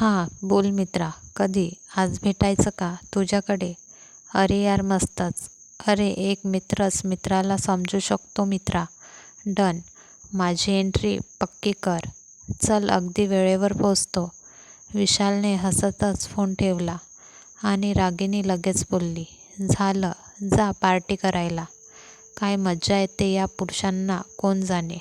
हां बोल मित्रा कधी? आज भेटायचं का तुझ्याकडे? अरे यार मस्तच. अरे एक मित्रच मित्राला समजू शकतो मित्रा. डन. माझी एंट्री पक्की कर. चल अगदी वेळेवर पोचतो विशालने हसतच फोन ठेवला आणि रागिनी लगेच बोलली झालं जा पार्टी करायला. काय मज्जा येते या पुरुषांना कोण जाणे?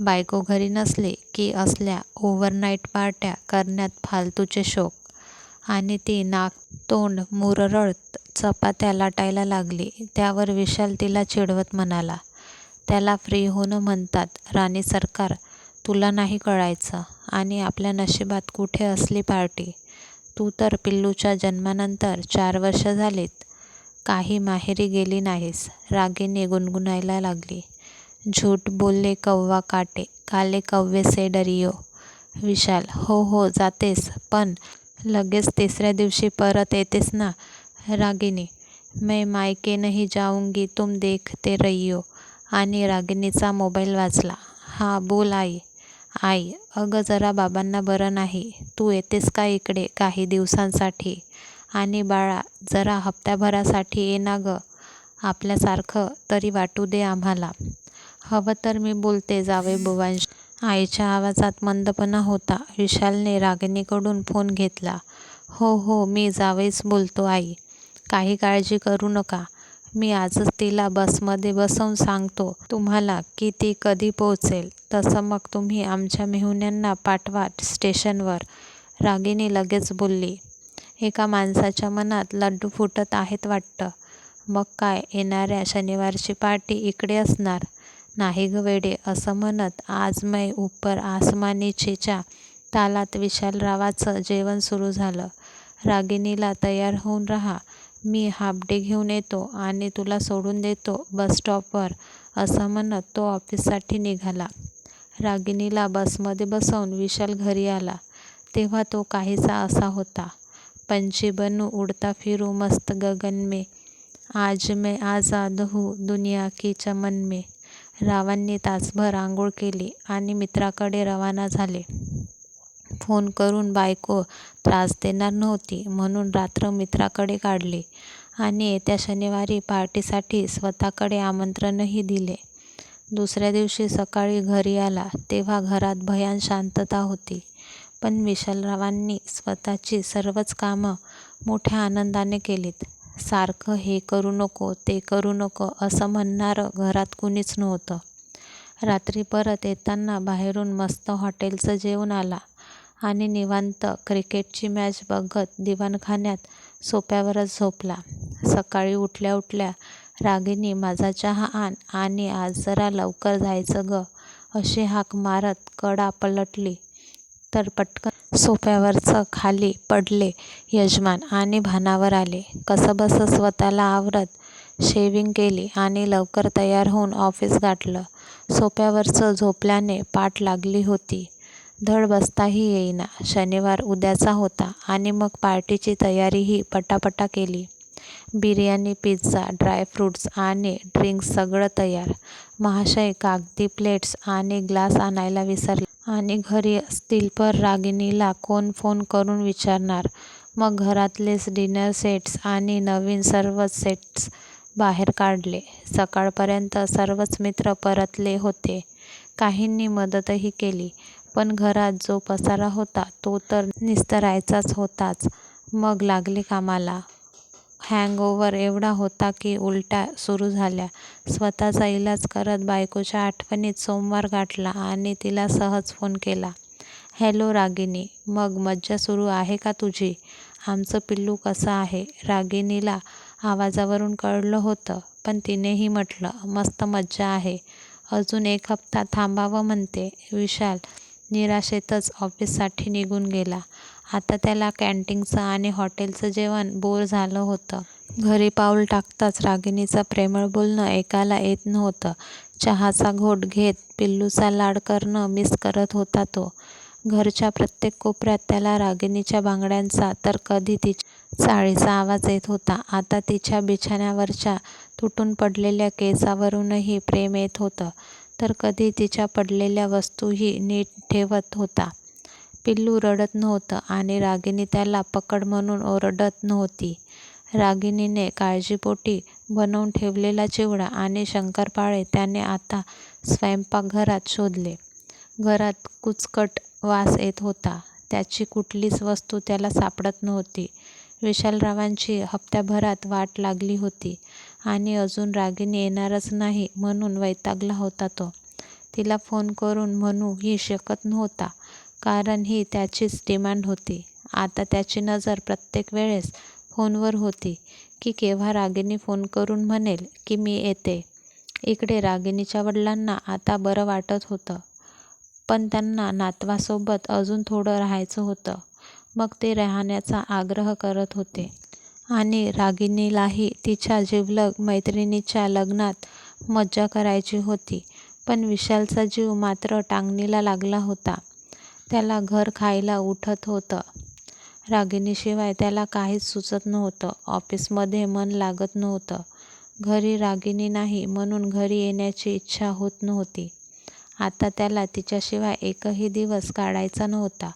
बायको घरी नसली की असल्या ओव्हरनाईट पार्ट्या करण्यात फालतूचे शौक. आणि ती नाक तोंड मुररळत चपात्या लाटायला लागली. त्यावर विशाल तिला चिडवत म्हणाला त्याला फ्री होणं म्हणतात राणी सरकार तुला नाही कळायचं. आणि आपल्या नशिबात कुठे असली पार्टी? तू तर पिल्लूच्या जन्मानंतर चार वर्ष झालीत. काही माहेरी गेली नाहीस. रागीने गुणगुणायला लागली. झूट बोलले कव्वा काटे काले कव्वे से डरियो. विशाल हो हो जातेस पण लगेच तिसऱ्या दिवशी परत येतेस ना? रागिनी मैं मायके नाही जाऊंगी तुम देखते रहियो. आणि रागिनीचा मोबाईल वाजला हा बोल आई. आई अगं जरा बाबांना बरं नाही तू येतेस का इकडे काही दिवसांसाठी? आणि बाळा जरा हप्त्याभरासाठी ये ना गं. आपल्यासारखं तरी वाटू दे आम्हाला. हवं तर मी बोलते जावे बुवांश. आईच्या आवाजात मंदपणा होता. विशालने रागिनीकडून फोन घेतला. हो हो मी जावेच बोलतो आई. काही काळजी करू नका. मी आजच तिला बसमध्ये बसवून सांगतो तुम्हाला की ती कधी पोहोचेल. तसं मग तुम्ही आमच्या मेहुण्यांना पाठवा स्टेशनवर. रागिनी लगेच बोलली. एका माणसाच्या मनात लड्डू फुटत आहेत वाटतं. मग काय येणाऱ्या शनिवारची पार्टी इकडे असणार. नाही ग वेडे असं म्हणत आज मै उपर आसमानीचेच्या तालात विशालरावाचं जेवण सुरू झालं. रागिनीला तयार होऊन राहा मी हापडे घेऊन येतो आणि तुला सोडून देतो बस स्टॉपवर असं म्हणत तो ऑफिससाठी निघाला. रागिनीला बसमध्ये बसवून विशाल घरी आला. तेव्हा तो काहीसा असा होता पंछी बनू उडता फिरू मस्त गगन में आज मैं आझाद हूँ दुनिया की चमन में. रावांनी तासभर आंघोळ केली आणि मित्राकडे रवाना झाले. फोन करून बायको त्रास देणार नव्हती म्हणून रात्र मित्राकडे काढली आणि येत्या शनिवारी पार्टीसाठी स्वतःकडे आमंत्रणही दिले. दुसऱ्या दिवशी सकाळी घरी आला तेव्हा घरात भयान शांतता होती. पण विशालरावांनी स्वतःची सर्वच कामं मोठ्या आनंदाने केलीत. सारखं हे करू नको ते करू नको असं म्हणणारं घरात कुणीच नव्हतं. रात्री परत येताना बाहेरून मस्त हॉटेलचं जेवण आला आणि निवांत क्रिकेटची मॅच बघत दिवाणखान्यात सोप्यावरच झोपला. सकाळी उठल्या उठल्या रागिनी माझा चहा आण आणि आज जरा लवकर जायचं ग अशी हाक मारत कडा पलटली. तर पटकन सोफ्यावरचं खाली पडले यजमान आणि भानावर आले. कसंबसं स्वतःला आवरत शेविंग केली आणि लवकर तयार होऊन ऑफिस गाठलं. सोप्यावरचं झोपल्याने पाठ लागली होती. धड बसताही येईना. शनिवार उद्याचा होता आणि मग पार्टीची तयारीही पटापटा केली. बिर्याणी पिझ्झा ड्रायफ्रुट्स आणि ड्रिंक्स सगळं तयार. महाशय कागदी प्लेट्स आणि ग्लास आणायला विसरले. आणि घरी असतील पर रागिनीला कोण फोन करून विचारणार. मग घरातलेच डिनर सेट्स आणि नवीन सर्वच सेट्स बाहेर काढले. सकाळपर्यंत सर्वच मित्र परतले होते. काहींनी मदतही केली पण घरात जो पसारा होता तो तर निस्तरायचाच होताच. मग लागले कामाला. हँगओव्हर एवढा होता की उलट्या सुरू झाल्या. स्वतःचा इलाज करत बायकोच्या आठवणीत सोमवार गाठला आणि तिला सहज फोन केला. हॅलो रागिनी. मग मज्जा सुरू आहे का तुझी? आमचं पिल्लू कसं आहे? रागिनीला आवाजावरून कळलं होतं पण तिनेही म्हटलं मस्त मज्जा आहे. अजून एक हप्ता थांबावं म्हणते. विशाल निराशेतच ऑफिससाठी निघून गेला. आता त्याला कॅन्टीनचं आणि हॉटेलचं जेवण बोर झालं होतं. घरी पाऊल टाकताच रागिणीचं प्रेमळ बोलणं ऐकायला येत नव्हतं. चहाचा घोट घेत पिल्लूचा लाड करणं मिस करत होता तो. घरच्या प्रत्येक कोपऱ्यात त्याला रागिणीच्या बांगड्यांचा तर कधी तिच्या चाळीचा आवाज येत होता. आता तिच्या बिछाण्यावरच्या तुटून पडलेल्या केसावरूनही प्रेम येत होतं. तर कधी तिच्या पडलेल्या वस्तूही नीट ठेवत होता. पिल्लू रडत नव्हतं आणि रागिनी त्याला पकड म्हणून ओरडत नव्हती. रागिनीने काळजीपोटी बनवून ठेवलेला चिवडा आणि शंकरपाळे त्याने आता स्वयंपाकघरात शोधले. घरात कुचकट वास येत होता. त्याची कुठलीच वस्तू त्याला सापडत नव्हती. विशालरावांची हप्त्याभरात वाट लागली होती आणि अजून रागिनी येणारच नाही म्हणून वैतागला होता तो. तिला फोन करून म्हणूही शकत नव्हता कारण ही त्याचीच डिमांड होती. आता त्याची नजर प्रत्येक वेळेस फोनवर होती की केव्हा रागिनी फोन करून म्हणेल की मी येते इकडे रागिनीच्या वडिलांना आता बरं वाटत होतं. पण त्यांना नातवासोबत अजून थोडं राहायचं होतं. मग ते राहण्याचा आग्रह करत होते. आणि रागिनीलाही तिच्या जिवलग मैत्रिणीच्या लग्नात मज्जा करायची होती. पण विशालचा जीव मात्र टांगणीला लागला होता. त्याला घर खायला उठत होतं. रागिणीशिवाय त्याला काहीच सुचत नव्हतं. ऑफिसमध्ये मन लागत नव्हतं. घरी रागिणी नाही म्हणून घरी येण्याची इच्छा होत नव्हती. आता त्याला तिच्याशिवाय एकही दिवस काढायचा नव्हता.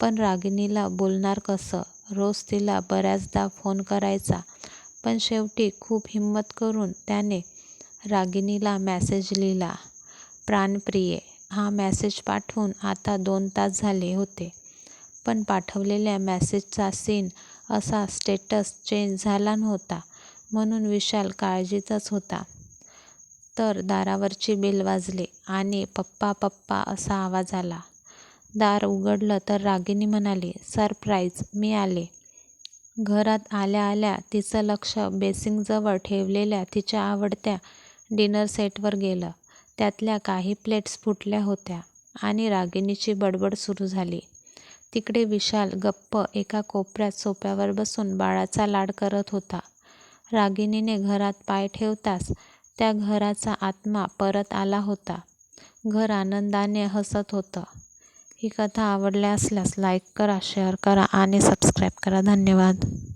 पण रागिणीला बोलणार कसं? रोज तिला बऱ्याचदा फोन करायचा. पण शेवटी खूप हिंमत करून त्याने रागिणीला मेसेज लिहिला. प्राणप्रिये, हा मॅसेज पाठवून आता दोन तास झाले होते. पण पाठवलेल्या मॅसेजचा सीन असा स्टेटस चेंज झाला नव्हता म्हणून विशाल काळजीतच होता. तर दारावरची बेल वाजली आणि पप्पा पप्पा असा आवाज आला. दार उघडलं तर रागिनी म्हणाली, सरप्राईज, मी आले. घरात आल्या आल्या तिचं लक्ष बेसिंगजवळ ठेवलेल्या तिच्या आवडत्या डिनर सेटवर गेलं. त्यातल्या काही प्लेट्स फुटल्या होत्या आणि रागिणीची बडबड सुरू झाली. तिकडे विशाल गप्प एका कोपऱ्यात सोफ्यावर बसून बाळाचा लाड करत होता. रागिणीने घरात पाय ठेवताच त्या घराचा आत्मा परत आला होता. घर आनंदाने हसत होतं. ही कथा आवडल्या असल्यास लाईक करा, शेअर करा आणि सबस्क्राईब करा. धन्यवाद.